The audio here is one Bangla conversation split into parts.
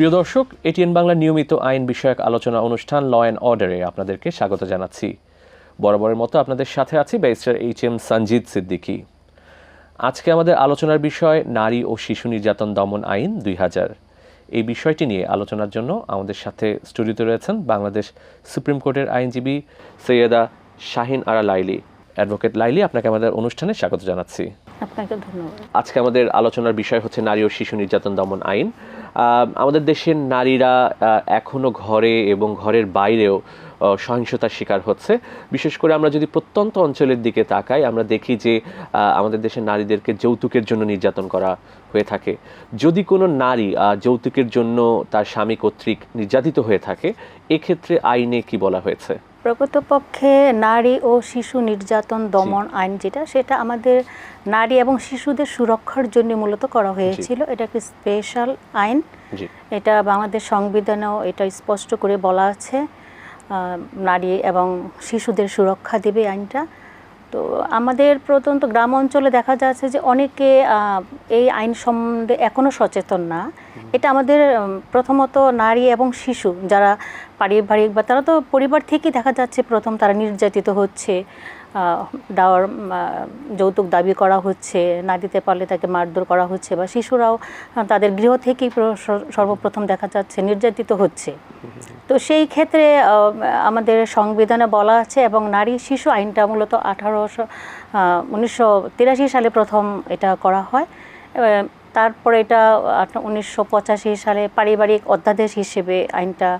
প্রিয় দর্শক এটিএন বাংলা নিয়মিত আইন বিষয়ক আলোচনা অনুষ্ঠান ল অ্যান্ড অর্ডারে আপনাদেরকে স্বাগত জানাচ্ছি। বরাবরের মতো আপনাদের সাথে আছি barrister H M Sanjit Siddiqui আজকে আমাদের আলোচনার বিষয় নারী ও শিশু নির্যাতন দমন আইন দুই হাজার। এই বিষয়টি নিয়ে আলোচনার জন্য আমাদের সাথে স্টুডিওতে রয়েছেন বাংলাদেশ সুপ্রিম কোর্টের আইনজীবী সৈয়দা শাহিন আরা লাইলি। অ্যাডভোকেট লাইলি আপনাকে আমাদের অনুষ্ঠানে স্বাগত জানাচ্ছি। আপনাকে ধন্যবাদ। আজকে আমাদের আলোচনার বিষয় হচ্ছে নারী ও শিশু নির্যাতন দমন আইন। আমাদের দেশের নারীরা আহ, এখনও ঘরে এবং ঘরের বাইরেও সহিংসতার শিকার হচ্ছে। বিশেষ করে আমরা যদি প্রত্যন্ত অঞ্চলের দিকে তাকাই আমরা দেখি যে আমাদের দেশের নারীদেরকে যৌতুকের জন্য নির্যাতন করা হয়ে থাকে। যদি কোনো নারী যৌতুকের জন্য তার স্বামী কর্তৃক নির্যাতিত হয়ে থাকে এক্ষেত্রে আইনে কি বলা হয়েছে? প্রকৃতপক্ষে নারী ও শিশু নির্যাতন দমন আইন যেটা সেটা আমাদের নারী এবং শিশুদের সুরক্ষার জন্য মূলত করা হয়েছিল। এটা একটি স্পেশাল আইন। এটা বাংলাদেশ সংবিধানেও এটা স্পষ্ট করে বলা আছে। নারী এবং শিশুদের সুরক্ষা দেবে আইনটা। তো আমাদের প্রত্যন্ত গ্রাম অঞ্চলে দেখা যাচ্ছে যে অনেকে এই আইন সম্বন্ধে এখনও সচেতন না। এটা আমাদের প্রথমত নারী এবং শিশু যারা পারিবারিক বা তারা তো পরিবার থেকেই দেখা যাচ্ছে প্রথম তারা নির্যাতিত হচ্ছে। দেওয়ার যৌতুক দাবি করা হচ্ছে, না দিতে পারলে তাকে মারধর করা হচ্ছে বা শিশুরাও তাদের গৃহ থেকেই সর্বপ্রথম দেখা যাচ্ছে, নির্যাতিত হচ্ছে। তো সেই ক্ষেত্রে আমাদের সংবিধানে বলা আছে এবং নারী শিশু আইনটা মূলত আঠারোশো উনিশশো সালে প্রথম এটা করা হয়। তারপরে এটা উনিশশো পঁচাশি সালে পারিবারিক অধ্যাদেশ হিসেবে আইনটা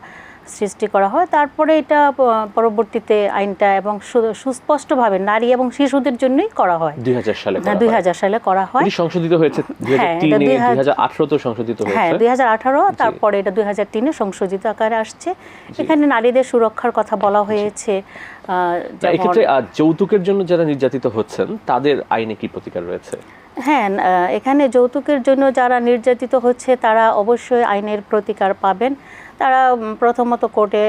সৃষ্টি করা হয়। তারপরে এটা পরবর্তীতে আইনটা এবং সুস্পষ্টভাবে নারী এবং শিশুদের জন্যই করা হয়। দুই হাজার সালে করা দুই হাজার সালে করা হয়। সংশোধিত হয়েছে হ্যাঁ, এটা তিনে 2000 দুই হাজার সংশোধিত হ্যাঁ দুই হাজার আঠারো তারপরে এটা দুই হাজার তিনে সংশোধিত আকারে আসছে। এখানে নারীদের সুরক্ষার কথা বলা হয়েছে। এক্ষেত্রে যৌতুকের জন্য যারা নির্যাতিত হচ্ছেন তাদের আইনে কি প্রতিকার রয়েছে? হ্যাঁ এখানে যৌতুকের জন্য যারা নির্যাতিত হচ্ছে তারা অবশ্যই আইনের প্রতিকার পাবেন। তারা প্রথমত কোর্টে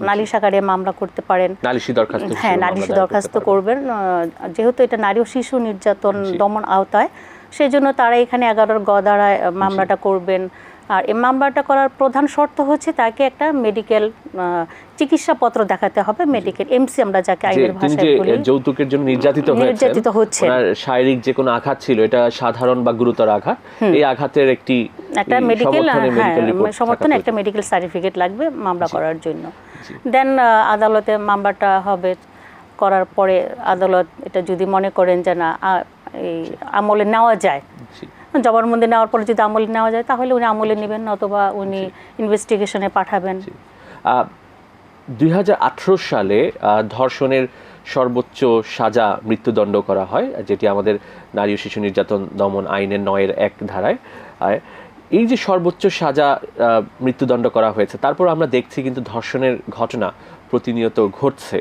নালিশ আকারে মামলা করতে পারেন। নালিশি দরখাস্ত হ্যাঁ নালিশি দরখাস্ত করবেন। আহ, যেহেতু এটা নারী ও শিশু নির্যাতন দমন আওতায় সেই জন্য তারা এখানে এগারোর গ দ্বারায় মামলাটা করবেন। আর এই মামলাটা করার প্রধান শর্ত হচ্ছে তাকে একটা মেডিকেল চিকিৎসাপত্র দেখাতে হবে মেডিকেল এমসি আমরা যাকে আইনের ভাষায় যে বলি যৌতুকের জন্য নির্যাতিত হয়েছেন নির্যাতিত। ওনার শারীরিক যে কোনো আঘাত ছিল এটা সাধারণ বা গুরুতর আঘাত এই আঘাতের একটি একটা মেডিকেল সমর্থনে হ্যাঁ একটা মেডিকেল সার্টিফিকেট লাগবে মামলা করার জন্য। দেন আদালতে মামলাটা হবে করার পরে আদালত এটা যদি মনে করেন যে না এই আমলে নেওয়া যায়। জবানবন্দি নেওয়ার পরে যদি আমলে নেওয়া যায় তাহলে উনি আমলে নেবেন অথবা উনি ইনভেস্টিগেশনে পাঠাবেন। দুই হাজার আঠেরো সালে ধর্ষণের সর্বোচ্চ সাজা মৃত্যুদণ্ড করা হয় যেটি আমাদের নারী ও শিশু নির্যাতন দমন আইনের নয়ের এক ধারায়। এই যে সর্বোচ্চ সাজা মৃত্যুদণ্ড করা হয়েছে তারপর আমরা দেখছি কিন্তু ধর্ষণের ঘটনা প্রতিনিয়ত ঘটছে।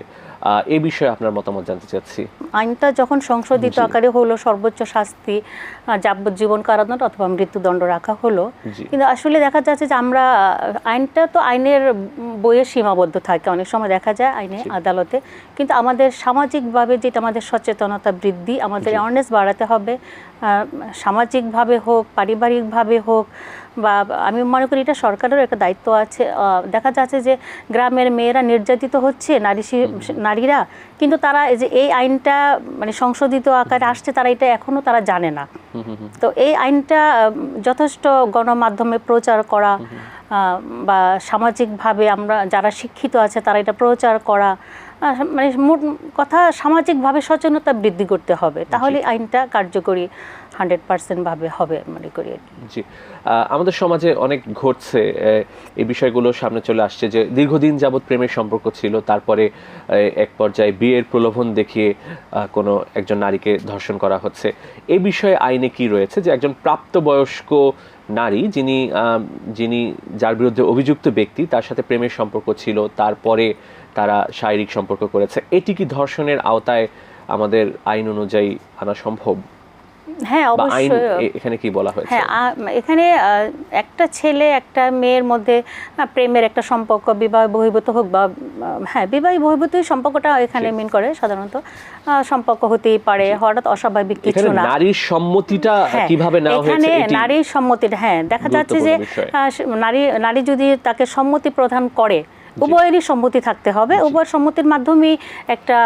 এ বিষয়ে আপনার মতামত জানতে চাচ্ছি। আইনটা যখন সংশোধিত আকারে হলো সর্বোচ্চ শাস্তি যাবজ্জীবন কারাদণ্ড অথবা মৃত্যুদণ্ড রাখা হলো কিন্তু আসলে দেখা যাচ্ছে যে আমরা আইনটা তো আইনের বইয়ে সীমাবদ্ধ থাকে অনেক সময় দেখা যায় আইনে আদালতে কিন্তু আমাদের সামাজিকভাবে যেটা আমাদের সচেতনতা বৃদ্ধি আমাদের অ্যাওয়ারনেস বাড়াতে হবে সামাজিকভাবে হোক পারিবারিকভাবে হোক বা আমি মনে করি এটা সরকারেরও একটা দায়িত্ব আছে। দেখা যাচ্ছে যে গ্রামের মেয়েরা নির্যাতিত হচ্ছে নারী নারীরা কিন্তু তারা এই যে এই আইনটা মানে সংশোধিত আকারে আসছে তারা এটা এখনও তারা জানে না। তো এই আইনটা যথেষ্ট গণমাধ্যমে প্রচার করা বা সামাজিকভাবে আমরা যারা শিক্ষিত আছে তারা এটা প্রচার করা মানে মোট কথা সামাজিকভাবে সচেতনতা বৃদ্ধি করতে হবে। তাহলে আইনটা কার্যকরী হান্ড্রেড পার্সেন্ট ভাবে হবে মনে করি জি। আমাদের সমাজে অনেক ঘটছে এই বিষয়গুলো সামনে চলে আসছে যে দীর্ঘদিন যাবৎ প্রেমের সম্পর্ক ছিল তারপরে এক পর্যায়ে বিয়ের প্রলোভন দেখিয়ে কোনো একজন নারীকে ধর্ষণ করা হচ্ছে। এ বিষয়ে আইনে কি রয়েছে? যে একজন প্রাপ্তবয়স্ক নারী যিনি যিনি যার বিরুদ্ধে অভিযুক্ত ব্যক্তি তার সাথে প্রেমের সম্পর্ক ছিল তারপরে তারা শারীরিক সম্পর্ক করেছে। এটি কি ধর্ষণের আওতায় আমাদের আইন অনুযায়ী আনা সম্ভব? হ্যাঁ অবশ্যই। এখানে কি বলা হয়েছে? হ্যাঁ এখানে একটা ছেলে একটা মেয়ের মধ্যে প্রেমের একটা সম্পর্ক বিবাহ বহির্ভূত হোক বা হ্যাঁ বিবাহ বহির্ভূতই সম্পর্কটা এখানে মিন করে সাধারণত। সম্পর্ক হতেই পারে হঠাৎ অস্বাভাবিক কিছু না। নারীর সম্মতিটা হ্যাঁ, কীভাবে নেওয়া হয়েছে এখানে নারীর সম্মতিটা হ্যাঁ দেখা যাচ্ছে যে নারী নারী যদি তাকে সম্মতি প্রদান করে উভয়েরই সম্মতি থাকতে হবে। উভয়ের সম্মতির মাধ্যমেই একটা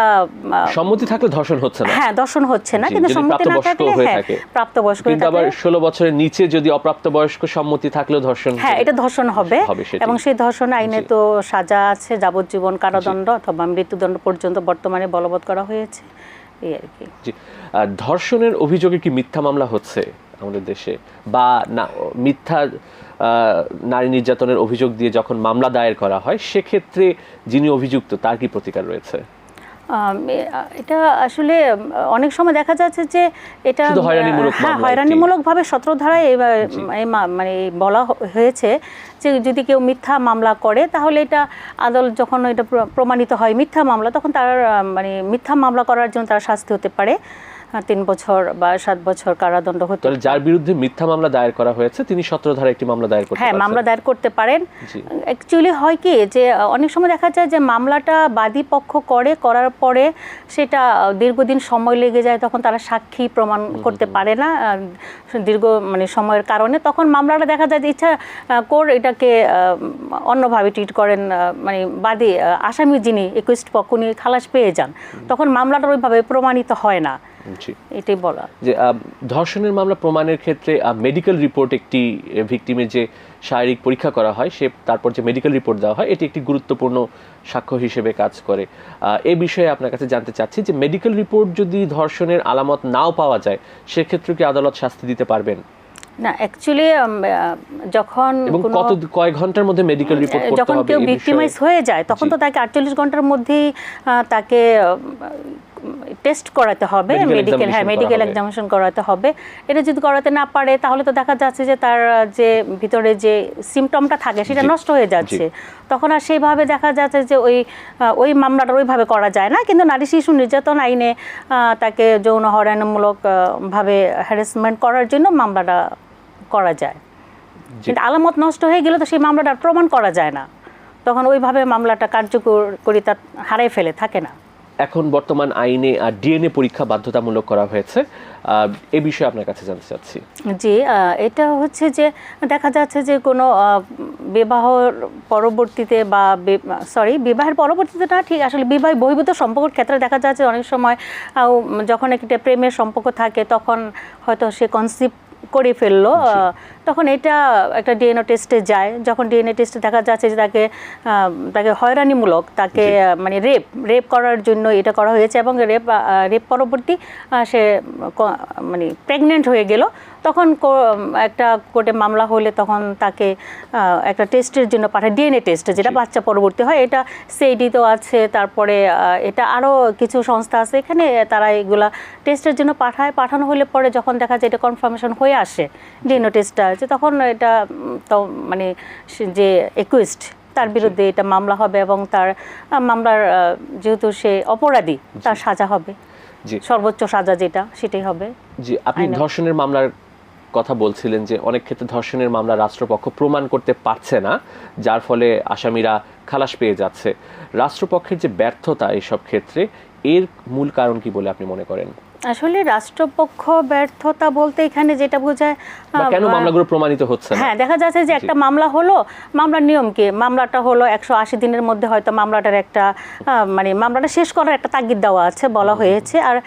সম্মতি থাকলে ধর্ষণ হচ্ছে না। হ্যাঁ দর্শন হচ্ছে না। কিন্তু সম্মতি না থাকলে হয়ে হ্যাঁ থাকে। প্রাপ্তবয়স্ক কিন্তু আবার থাকলে ষোলো বছরের নিচে যদি অপ্রাপ্তবয়স্ক সম্মতি থাকলেও ধর্ষণ হ্যাঁ এটা ধর্ষণ হবে। এবং সেই ধর্ষণ আইনে তো সাজা আছে যাবজ্জীবন কারাদণ্ড অথবা মৃত্যুদণ্ড পর্যন্ত বর্তমানে বলবৎ করা হয়েছে। এই আর কি। জি। ধর্ষণের অভিযোগে কি মিথ্যা মামলা হচ্ছে আমাদের দেশে? বা না মিথ্যা নারী নির্যাতনের অভিযোগ দিয়ে যখন মামলা দায়ের করা হয় সেক্ষেত্রে যিনি অভিযুক্ত তার কি প্রতিকার রয়েছে? এটা আসলে অনেক সময় দেখা যাচ্ছে যে এটা হ্যাঁ হয়রানিমূলকভাবে সতেরো ধারায় মানে বলা হয়েছে যে যদি কেউ মিথ্যা মামলা করে তাহলে এটা আদালত যখন এটা প্রমাণিত হয় মিথ্যা মামলা তখন তার মানে মিথ্যা মামলা করার জন্য তার শাস্তি হতে পারে। তিন বছর বা সাত বছর কারাদণ্ড হতে তাহলে যার বিরুদ্ধে মিথ্যা মামলা দায়ের করা হয়েছে তিনি সতেরো ধারা একটি মামলা দায়ের করতে হ্যাঁ মামলা দায়ের করতে পারেন। অ্যাকচুয়ালি হয় কি যে অনেক সময় দেখা যায় যে মামলাটা বাদী পক্ষ করে করার পরে সেটা দীর্ঘদিন সময় লেগে যায় তখন তারা সাক্ষী প্রমাণ করতে পারে না। দীর্ঘ মানে সময়ের কারণে তখন মামলাটা দেখা যায় যে ইচ্ছা কোর এটাকে অন্যভাবে ট্রিট করেন মানে বাদী আসামি যিনি একুইস্ট পক্ষ নিয়ে খালাস পেয়ে যান তখন মামলাটা ওইভাবে প্রমাণিত হয় না। এটাই বলা। যে ধর্ষণের মামলা প্রমাণের ক্ষেত্রে মেডিকেল রিপোর্ট একটি ভিকটিমের যে শারীরিক পরীক্ষা করা হয় সে তারপর যে মেডিকেল রিপোর্ট দেওয়া হয় এটি একটি গুরুত্বপূর্ণ সাক্ষ্য হিসেবে কাজ করে। এই বিষয়ে আপনার কাছে জানতে চাচ্ছি যে মেডিকেল রিপোর্ট যদি ধর্ষণের আলামত নাও পাওয়া যায় সেক্ষেত্রে কি আদালত শাস্তি দিতে পারবেন? না অ্যাকচুয়ালি যখন কত কয়েক ঘণ্টার মধ্যে মেডিকেল রিপোর্ট যখন কেউ ভিক্টিমাইজ হয়ে যায় তখন তো তাকে আটচল্লিশ ঘণ্টার মধ্যেই তাকে টেস্ট করাতে হবে মেডিকেল হ্যাঁ মেডিকেল এক্সামিনেশন করাতে হবে। এটা যদি করাতে না পারে তাহলে তো দেখা যাচ্ছে যে তার যে ভিতরে যে সিমটমটা থাকে সেটা নষ্ট হয়ে যাচ্ছে। তখন আর সেইভাবে দেখা যাচ্ছে যে ওই ওই মামলাটা ওইভাবে করা যায় না। কিন্তু নারী শিশু নির্যাতন আইনে তাকে যৌন হয়রানিমূলক ভাবে হ্যারাসমেন্ট করার জন্য মামলাটা করা যায়। কিন্তু আলামত নষ্ট হয়ে গেলে তো সেই মামলাটা প্রমাণ করা যায় না। তখন ওইভাবে মামলাটা কার্যকরিতা হারাই ফেলে থাকে না। এখন বর্তমান আইনে আর ডিএনএ পরীক্ষা বাধ্যতামূলক করা হয়েছে। এ বিষয়ে আপনার কাছে জানতে চাচ্ছি। জি এটা হচ্ছে যে দেখা যাচ্ছে যে কোনো বিবাহ পরবর্তীতে বা সরি বিবাহের পরবর্তীতে না ঠিক আসলে বিবাহ বহির্ভূত সম্পর্কের ক্ষেত্রে দেখা যাচ্ছে অনেক সময় যখন একটা প্রেমের সম্পর্ক থাকে তখন হয়তো সে কনসিভ করে ফেলল তখন এটা একটা ডিএনএ টেস্টে যায়। যখন ডিএনএ টেস্টে দেখা যাচ্ছে যে তাকে তাকে হয়রানিমূলক তাকে মানে রেপ রেপ করার জন্য এটা করা হয়েছে এবং রেপ রেপ পরবর্তী সে মানে প্রেগনেন্ট হয়ে গেল। তখন কো- একটা কোর্টে মামলা হলে তখন তাকে একটা টেস্টের জন্য পাঠায় ডিএনএ টেস্ট যেটা বাচ্চা পরবর্তী হয়। এটা সেইডিতেও আছে তারপরে এটা আরও কিছু সংস্থা আছে এখানে তারা এগুলা টেস্টের জন্য পাঠায়। পাঠানো হলে পরে যখন দেখা যায় এটা কনফার্মেশন হয়ে আসে ডিএনএ টেস্টটা আছে তখন এটা তো মানে যে একুইস্ট তার বিরুদ্ধে এটা মামলা হবে এবং তার মামলার যেহেতু সে অপরাধী তার সাজা হবে। সর্বোচ্চ সাজা যেটা সেটাই হবে। জি আপনি ধর্ষণের মামলার কথা বলছিলেন যে অনেক ক্ষেত্রে ধর্ষণের মামলা রাষ্ট্রপক্ষ প্রমাণ করতে পারছে না যার ফলে আসামিরা খালাস পেয়ে যাচ্ছে। রাষ্ট্রপক্ষের যে ব্যর্থতা এইসব ক্ষেত্রে এর মূল কারণ কি বলে আপনি মনে করেন? আসলে রাষ্ট্রপক্ষ ব্যর্থতা বলতে এখানে যেটা বোঝায় কেন মামলাগুলো প্রমাণিত হচ্ছে হ্যাঁ দেখা যাচ্ছে যে একটা মামলা হলো মামলার নিয়ম কি? মামলাটা হলো একশো আশি দিনের মধ্যে হয়তো মামলাটার একটা মানে মামলাটা শেষ করার একটা তাগিদ দেওয়া আছে বলা হয়েছে। আর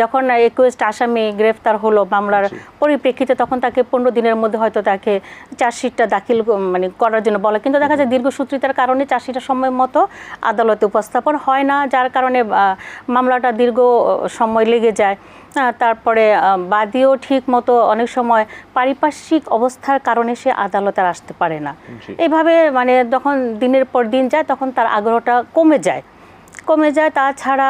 যখন একুয়েস্ট আসামি গ্রেফতার হলো মামলার পরিপ্রেক্ষিতে তখন তাকে পনেরো দিনের মধ্যে হয়তো তাকে চার্জশিটটা দাখিল মানে করার জন্য বলে। কিন্তু দেখা যায় দীর্ঘসূত্রিতার কারণে চার্জশিটটা সময় মতো আদালতে উপস্থাপন হয় না যার কারণে মামলাটা দীর্ঘ সময় লেগে যায়। আহ, তারপরে বাদীও ঠিক মতো অনেক সময় পারিপার্শ্বিক অবস্থার কারণে সে আদালতে আসতে পারে না। এইভাবে মানে যখন দিনের পর দিন যায় তখন তার আগ্রহটা কমে যায়। কমে যায় তাছাড়া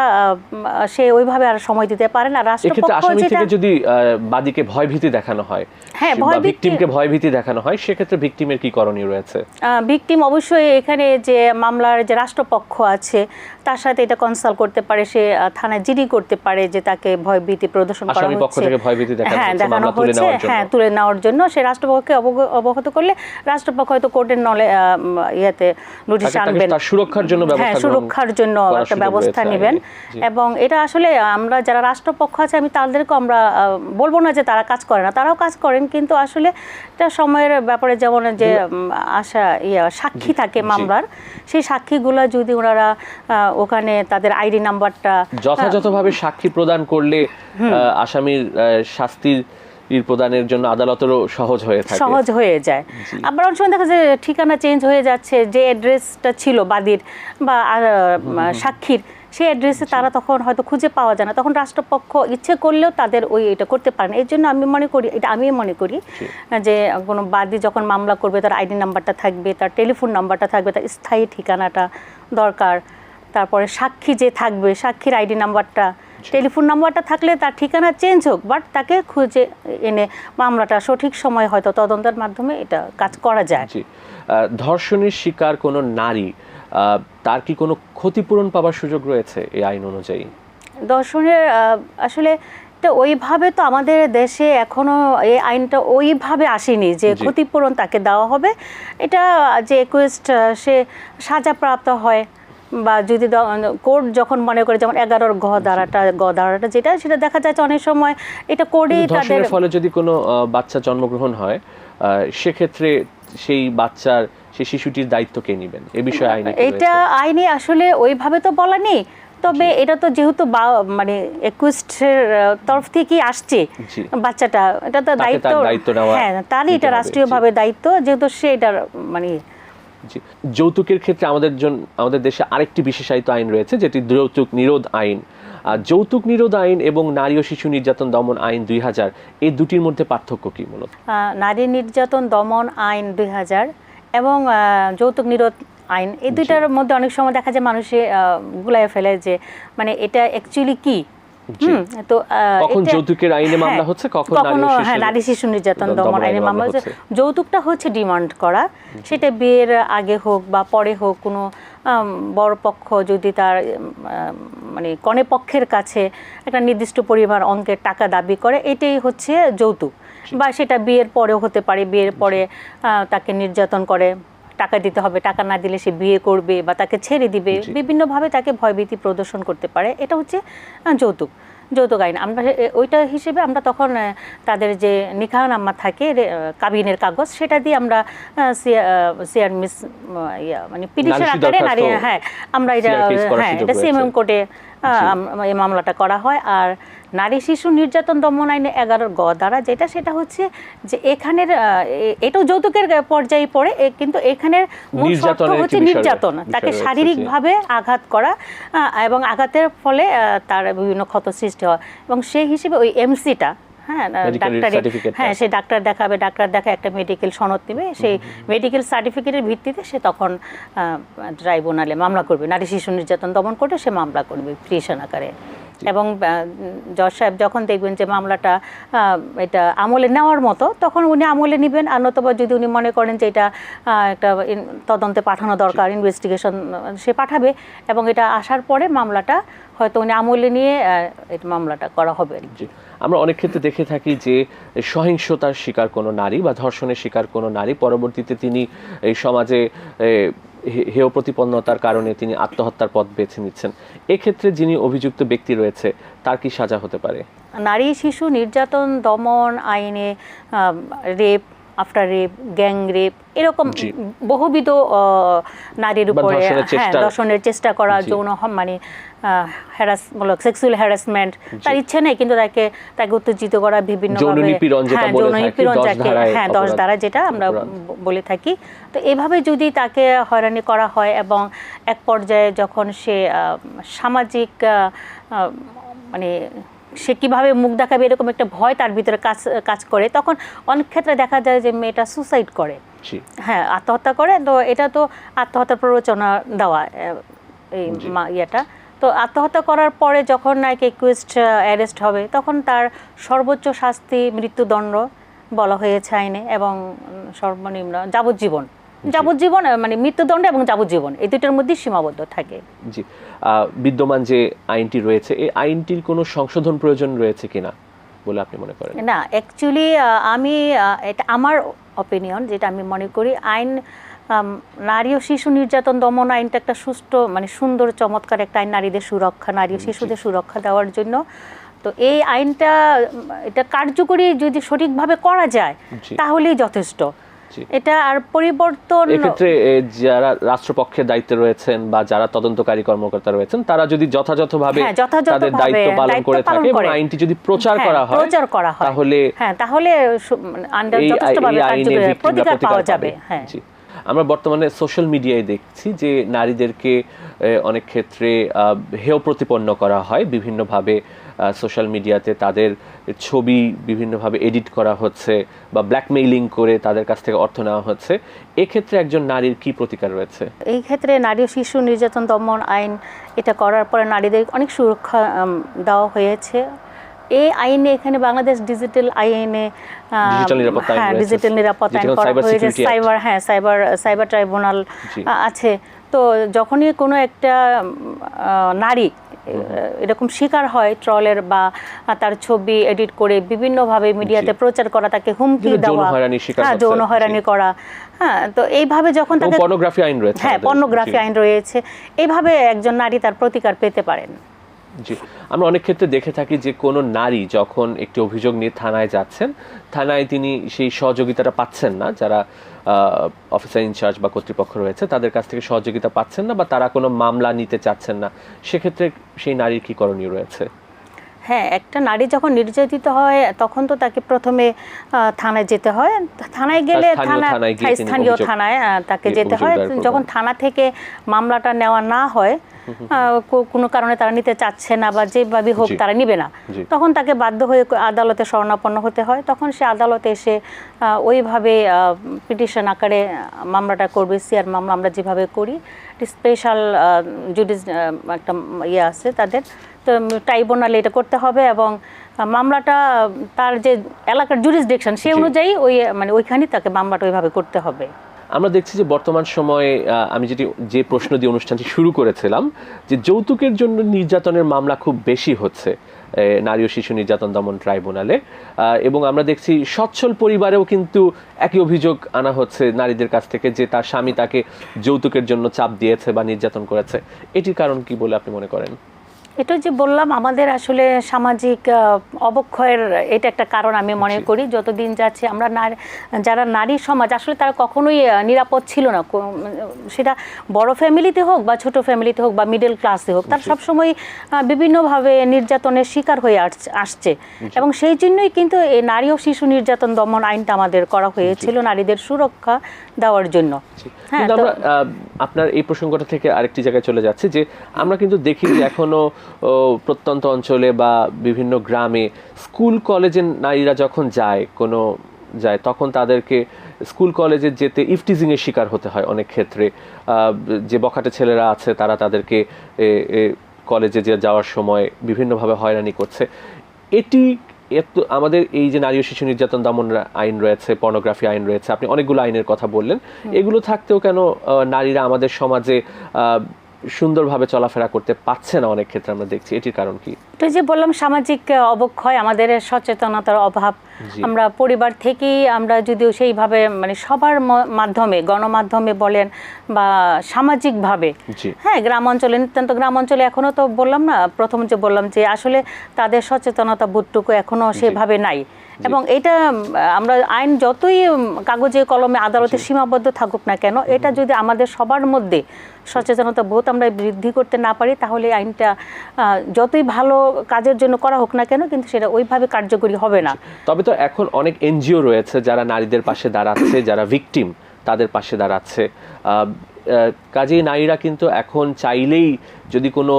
সে ওইভাবে আর সময় দিতে পারে না। রাষ্ট্রপক্ষ যেটা যদি বাদীকে ভয়ভীতি দেখানো হয় হ্যাঁ, ভয়ভীতি- ভিকটিমকে ভয়ভীতি দেখানো হয় সেক্ষেত্রে ভিকটিমের কি করণীয় রয়েছে? ভিকটিম অবশ্যই এখানে যে মামলার যে রাষ্ট্রপক্ষ আছে তার সাথে এটা কনসাল্ট করতে পারে সে থানায় জিডি করতে পারে যে তাকে ভয়ভীতি প্রদর্শন করা হচ্ছে। হ্যাঁ দেখানো হচ্ছে হ্যাঁ তুলে নেওয়ার জন্য। সে রাষ্ট্রপক্ষকে অবগ- অবগত করলে রাষ্ট্রপক্ষ হয়তো কোর্টের নলে ইয়েতে নোটিশ আনবেন। সুরক্ষার জন্য হ্যাঁ সুরক্ষার জন্য একটা ব্যবস্থা নেবেন। এবং এটা আসলে আমরা যারা রাষ্ট্রপক্ষ আছে আমি তাদেরকে আমরা বলব না যে তারা কাজ করে না। তারাও কাজ করেন কিন্তু আসলে এটা সময়ের ব্যাপারে যেমন যে আশা ইয়া সাক্ষী থাকে মামলার সেই সাক্ষীগুলো যদি ওনারা ওখানে তাদের আইডি নাম্বারটা যথাযথভাবে সাক্ষী প্রদান করলে আসামির শাস্তির প্রদানের জন্য আদালতেরও সহজ হয়ে থাকে। সহজ হয়ে যায়। আবার অনেক সময় দেখা যায় ঠিকানা চেঞ্জ হয়ে যাচ্ছে যে অ্যাড্রেসটা ছিল বাদীর বা সাক্ষীর সেই অ্যাড্রেসে তারা তখন হয়তো খুঁজে পাওয়া যায় না। তখন রাষ্ট্রপক্ষ ইচ্ছে করলেও তাদের ওই এটা করতে পারে না। এই জন্য আমি মনে করি এটা আমি মনে করি যে কোনো বাদী যখন মামলা করবে তার আইডি নাম্বারটা থাকবে তার টেলিফোন নাম্বারটা থাকবে তার স্থায়ী ঠিকানাটা দরকার। তারপরে সাক্ষী যে থাকবে সাক্ষীর আইডি নাম্বারটা টেলিফোন নাম্বারটা থাকলে তার ঠিকানা চেঞ্জ হোক বাট তাকে খুঁজে এনে মামলাটা সঠিক সময় হয়তো তদন্তের মাধ্যমে এটা কাজ করা যায়। ধর্ষণের শিকার কোনো নারী তার কি কোনো ক্ষতিপূরণ পাওয়ার সুযোগ রয়েছে এই আইন অনুযায়ী? ধর্ষণের আসলে তো ওইভাবে তো আমাদের দেশে এখনও এই আইনটা ওইভাবে আসেনি যে ক্ষতিপূরণ তাকে দেওয়া হবে। এটা যে একুয়েস্ট সে সাজাপ্রাপ্ত হয় বা যদি কোর্ট যখন মনে করে যেমন এগারোর গ ধারাটা গ ধারাটা যেটা সেটা দেখা যাচ্ছে অনেক সময় এটা করেই তাদের ফলে যদি কোনো বাচ্চা জন্মগ্রহণ হয় সেক্ষেত্রে সেই বাচ্চার সেই শিশুটির দায়িত্ব কে নেবেন? এ বিষয়ে আইনে এটা? আইনে আসলে ওইভাবে তো বলা নেই। তবে এটা তো যেহেতু বা- মানে একুইস্টের তরফ থেকেই আসছে বাচ্চাটা এটা তো দায়িত্ব হ্যাঁ তারই এটা রাষ্ট্রীয়ভাবে দায়িত্ব যেহেতু সে এটার মানে জি। যৌতুকের ক্ষেত্রে আমাদের জন্য আমাদের দেশে আরেকটি বিশেষায়িত আইন রয়েছে যেটি যৌতুক নিরোধ আইন। আর যৌতুক নিরোধ আইন এবং নারী ও শিশু নির্যাতন দমন আইন দুই হাজার এই দুটির মধ্যে পার্থক্য কি মূলত? নারী নির্যাতন দমন আইন দুই হাজার এবং যৌতুক নিরোধ আইন এই দুইটার মধ্যে অনেক সময় দেখা যায় মানুষে গুলায় ফেলে যে মানে এটা অ্যাকচুয়ালি কি? তো কখন যৌতুকের আইনে মামলা হ্যাঁ, হচ্ছে, কখন নারী শিশু হ্যাঁ শিশু নির্যাতন দমন আইনে মামলা মামলা হচ্ছে। যৌতুকটা হচ্ছে ডিমান্ড করা। সেটা বিয়ের আগে হোক বা পরে হোক কোনো বড় পক্ষ যদি তার মানে কনে পক্ষের কাছে একটা নির্দিষ্ট পরিমাণ অঙ্কের টাকা দাবি করে এটাই হচ্ছে যৌতুক। বা সেটা বিয়ের পরেও হতে পারে বিয়ের পরে তাকে নির্যাতন করে। টাকা দিতে হবে টাকা না দিলে সে বিয়ে করবে বা তাকে ছেড়ে দিবে। বিভিন্নভাবে তাকে ভয়ভীতি প্রদর্শন করতে পারে। এটা হচ্ছে যৌতুক যৌতুক আইন। আমরা ওইটা হিসেবে আমরা তখন তাদের যে নিকাহনামা থাকে কাবিনের কাগজ সেটা দিয়ে আমরা সিআর মিস মানে পিটিশন আকারে নারী হ্যাঁ আমরা এটা হ্যাঁ এটা সিএমএম। কোর্টে এই মামলাটা করা হয়। আর নারী শিশু নির্যাতন দমন আইনে এগারোর গ দ্বারা যেটা সেটা হচ্ছে যে এখানের এটাও যৌতুকের পর্যায়ে পড়ে কিন্তু এখানের মূল শর্ত হচ্ছে নির্যাতন তাকে শারীরিকভাবে আঘাত করা এবং আঘাতের ফলে তার বিভিন্ন ক্ষত সৃষ্টি হয়। এবং সেই হিসেবে ওই এমসিটা হ্যাঁ ডাক্তারের হ্যাঁ সে ডাক্তার দেখাবে ডাক্তার দেখা একটা মেডিকেল সনদ নেবে সেই মেডিকেল সার্টিফিকেটের ভিত্তিতে সে তখন ট্রাইব্যুনালে মামলা করবে। নারী শিশু নির্যাতন দমন করতে সে মামলা করবে পিটিশন আকারে। এবং জজ সাহেব যখন দেখবেন যে মামলাটা এটা আমলে নেওয়ার মতো তখন উনি আমলে নেবেন। আর নতুবা যদি উনি মনে করেন যে এটা একটা তদন্তে পাঠানো দরকার ইনভেস্টিগেশন সে পাঠাবে এবং এটা আসার পরে মামলাটা হয়তো উনি আমলে নিয়ে মামলাটা করা হবে। আর কি। আমরা অনেক ক্ষেত্রে দেখে থাকি যে সহিংসতার শিকার কোনো নারী বা ধর্ষণের শিকার কোনো নারী। পরবর্তীতে তিনি এই সমাজে হেয় প্রতিপন্নতার কারণে তিনি আত্মহত্যার পথ বেছে নিচ্ছেন। এক্ষেত্রে যিনি অভিযুক্ত ব্যক্তি রয়েছে, তার কি সাজা হতে পারে? নারী, শিশু, নির্যাতন, দমন আইনে rape after rape gang rape এরকম বহুবিধ নারীর উপরে হ্যাঁ দর্শনের চেষ্টা করা যৌন মানে হ্যারাসমূলক সেক্সুয়াল হ্যারাসমেন্ট তার ইচ্ছে নেই কিন্তু তাকে তাকে উত্তেজিত করা বিভিন্ন যৌন নিপীড়ন যেটা বলে থাকি, হ্যাঁ দশ দ্বারা যেটা আমরা বলে থাকি। তো এভাবে যদি তাকে হয়রানি করা হয় এবং এক পর্যায়ে যখন সে সামাজিক মানে সে কীভাবে মুখ দেখাবে এরকম একটা ভয় তার ভিতরে কাজ কাজ করে। তখন অনেক ক্ষেত্রে দেখা যায় যে মেয়েটা সুসাইড করে। হ্যাঁ আত্মহত্যা করে। তো এটা তো আত্মহত্যার প্ররোচনা দেওয়া এই মা- ইয়েটা। তো আত্মহত্যা করার পরে যখন নাকি একুইস্ট অ্যারেস্ট হবে তখন তার সর্বোচ্চ শাস্তি মৃত্যুদণ্ড বলা হয়েছে আইনে এবং সর্বনিম্ন যাবজ্জীবন। যাবজ্জীবন মানে মৃত্যুদণ্ড এবং যাবজ্জীবন এই দুটোর মধ্যেই সীমাবদ্ধ থাকে। জি। বিদ্যমান যে আইনটি রয়েছে এই আইনটির কোনো সংশোধন প্রয়োজন রয়েছে কিনা বলে আপনি মনে করেন? না অ্যাকচুয়ালি আমি এটা আমার অপিনিয়ন যেটা আমি মনে করি আইন নারী ও শিশু নির্যাতন দমন আইনটা একটা সুষ্ঠু মানে সুন্দর চমৎকার একটা আইন নারীদের সুরক্ষা নারী ও শিশুদের সুরক্ষা দেওয়ার জন্য। তো এই আইনটা এটা কার্যকরী যদি সঠিকভাবে করা যায় তাহলেই যথেষ্ট। এটা আর পরিবর্তন এক্ষেত্রে যারা রাষ্ট্রপক্ষের দায়িত্বে রয়েছেন বা যারা তদন্তকারী কর্মকর্তা রয়েছেন তারা যদি যথাযথভাবে হ্যাঁ, তাদের দায়িত্ব পালন করে থাকে এবং আইনটি যদি প্রচার হ্যাঁ, করা হয় প্রচার করা হয়। তাহলে হ্যাঁ তাহলে মানে আন্ডার যথেষ্টভাবে প্রতিকার পাওয়া যাবে। হ্যাঁ। আমরা বর্তমানে সোশ্যাল মিডিয়ায় দেখছি যে নারীদেরকে অনেক ক্ষেত্রে হেয় প্রতিপন্ন করা হয় বিভিন্নভাবে সোশ্যাল মিডিয়াতে তাদের ছবি বিভিন্নভাবে এডিট করা হচ্ছে বা ব্ল্যাকমেইলিং করে তাদের কাছ থেকে অর্থ নেওয়া হচ্ছে। এক্ষেত্রে একজন নারীর কি প্রতিকার রয়েছে? এই ক্ষেত্রে নারী ও শিশু নির্যাতন দমন আইন এটা করার পরে নারীদের অনেক সুরক্ষা দেওয়া হয়েছে। এই আইনে এখানে বাংলাদেশ ডিজিটাল আইনে ডিজিটাল নিরাপত্তা আইন হ্যাঁ ডিজিটাল নিরাপত্তা আইন করা হয়েছে। সাইবার হ্যাঁ সাইবার সাইবার ট্রাইব্যুনাল আছে। তো যখনই কোনো একটা নারী এরকম শিকার হয় ট্রলের বা তার ছবি এডিট করে বিভিন্নভাবে মিডিয়াতে প্রচার করা তাকে হুমকি দেওয়া হ্যাঁ যৌন হয়রানি করা হ্যাঁ তো এইভাবে যখন তাকে পর্নোগ্রাফি আইন রয়েছে হ্যাঁ। পর্নোগ্রাফি আইন রয়েছে এইভাবে একজন নারী তার প্রতিকার পেতে পারেন। জি। আমরা অনেক ক্ষেত্রে দেখে থাকি যে কোনো নারী যখন একটি অভিযোগ নিয়ে থানায় যাচ্ছেন থানায় তিনি সেই সহযোগিতাটা পাচ্ছেন না। যারা অফিসার ইনচার্জ বা কর্তৃপক্ষ রয়েছে তাদের কাছ থেকে সহযোগিতা পাচ্ছেন না বা তারা কোনো মামলা নিতে চাচ্ছেন না। সেক্ষেত্রে সেই নারীর কি করণীয় রয়েছে? হ্যাঁ একটা নারী যখন নির্যাতিত হয় তখন তো তাকে প্রথমে থানায় যেতে হয়। থানায় গেলে থানা স্থানীয় থানায় তাকে যেতে হয়। যখন থানা থেকে মামলাটা নেওয়া না হয় কোনো কারণে তারা নিতে চাচ্ছে না বা যেভাবে হোক তারা নিবে না। তখন তাকে বাধ্য হয়ে আদালতে শরণাপন্ন হতে হয়। তখন সে আদালতে এসে ওইভাবে পিটিশন আকারে মামলাটা করবে সিআর মামলা আমরা যেভাবে করি। স্পেশাল জুডিস একটা ইয়ে আছে তাদের। তো ট্রাইব্যুনালে এটা করতে হবে এবং মামলাটা তার যে এলাকার জুরিসডিকশন জি। অনুযায়ী ওই মানে ওইখানেই তাকে মামলাটা ওইভাবে করতে হবে। আমরা দেখছি যে বর্তমান সময়ে আমি যেটি, যে প্রশ্ন দিয়ে অনুষ্ঠানটি শুরু করেছিলাম, যে যৌতুকের জন্য নির্যাতনের মামলা খুব বেশি হচ্ছে নারী ও শিশু নির্যাতন দমন ট্রাইব্যুনালে। এবং আমরা দেখছি সচ্ছল পরিবারেও কিন্তু একই অভিযোগ আনা হচ্ছে নারীদের কাছ থেকে, যে তার স্বামী তাকে যৌতুকের জন্য চাপ দিয়েছে বা নির্যাতন করেছে। এটির কারণ কি বলে আপনি মনে করেন? এটা যে বললাম আমাদের আসলে সামাজিক অবক্ষয়ের এটা একটা কারণ আমি মনে করি। যতদিন যাচ্ছে আমরা যারা নারী সমাজ আসলে তারা কখনোই নিরাপদ ছিল না। সেটা বড় ফ্যামিলিতে হোক বা ছোট ফ্যামিলিতে হোক বা মিডল ক্লাসে হোক তারা সবসময় বিভিন্নভাবে নির্যাতনের শিকার হয়ে আস- আসছে। এবং সেই জন্যই কিন্তু এই নারী ও শিশু নির্যাতন দমন আইনটা আমাদের করা হয়েছিল নারীদের সুরক্ষা দেওয়ার জন্য। হ্যাঁ আপনার এই প্রসঙ্গটা থেকে আরেকটি জায়গায় চলে যাচ্ছে যে আমরা কিন্তু দেখি যে এখনও প্রত্যন্ত অঞ্চলে বা বিভিন্ন গ্রামে স্কুল কলেজে নারীরা যখন যায় কোনো যায় তখন তাদেরকে স্কুল কলেজে যেতে ইফটিজিংয়ের শিকার হতে হয় অনেক ক্ষেত্রে। যে বখাটে ছেলেরা আছে তারা তাদেরকে কলেজে যে যাওয়ার সময় বিভিন্নভাবে হয়রানি করছে। এটি এত আমাদের এই যে নারী ও শিশু নির্যাতন দমন আইন রয়েছে পর্নোগ্রাফি আইন রয়েছে আপনি অনেকগুলো আইনের কথা বললেন। এগুলো থাকতেও কেন নারীরা আমাদের সমাজে সুন্দরভাবে চলাফেরা করতে পারছে না অনেক ক্ষেত্রে আমরা দেখছি। এটির কারণ কি? তো যে বললাম সামাজিক অবক্ষয় আমাদের সচেতনতার অভাব। আমরা পরিবার থেকেই আমরা যদিও সেইভাবে মানে সবার মাধ্যমে গণমাধ্যমে বলেন বা সামাজিকভাবে হ্যাঁ গ্রাম অঞ্চলে নিতান্ত গ্রাম অঞ্চলে এখনও তো বললাম না প্রথম যে বললাম যে আসলে তাদের সচেতনতা বোধটুকু এখনও সেভাবে নাই। এবং এটা আমরা আইন যতই কাগজে কলমে আদালতে সীমাবদ্ধ থাকুক না কেন এটা যদি আমাদের সবার মধ্যে সচেতনতা বোধ আমরা বৃদ্ধি করতে না পারি তাহলে আইনটা যতই ভালো কাজের জন্য করা হোক না কেন কিন্তু সেটা ওইভাবে কার্যকরী হবে না। তবে তো এখন অনেক এনজিও রয়েছে যারা নারীদের পাশে দাঁড়াচ্ছে যারা ভিকটিম তাদের পাশে দাঁড়াচ্ছে। কাজেই নারীরা কিন্তু এখন চাইলেই যদি কোনো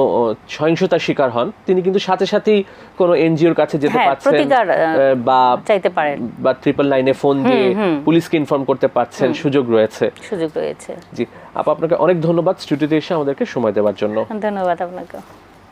সহিংসতার শিকার হন তিনি কিন্তু সাথে সাথেই কোনো এনজিওর কাছে যেতে হ্যাঁ, পারছেন বা চাইতে পারেন। বা ট্রিপল নাইনে ফোন দিয়ে পুলিশকে ইনফর্ম করতে পারছেন সুযোগ রয়েছে। সুযোগ রয়েছে। জি আপা আপনাকে অনেক ধন্যবাদ স্টুডিওতে এসে আমাদেরকে সময় দেওয়ার জন্য। ধন্যবাদ আপনাকে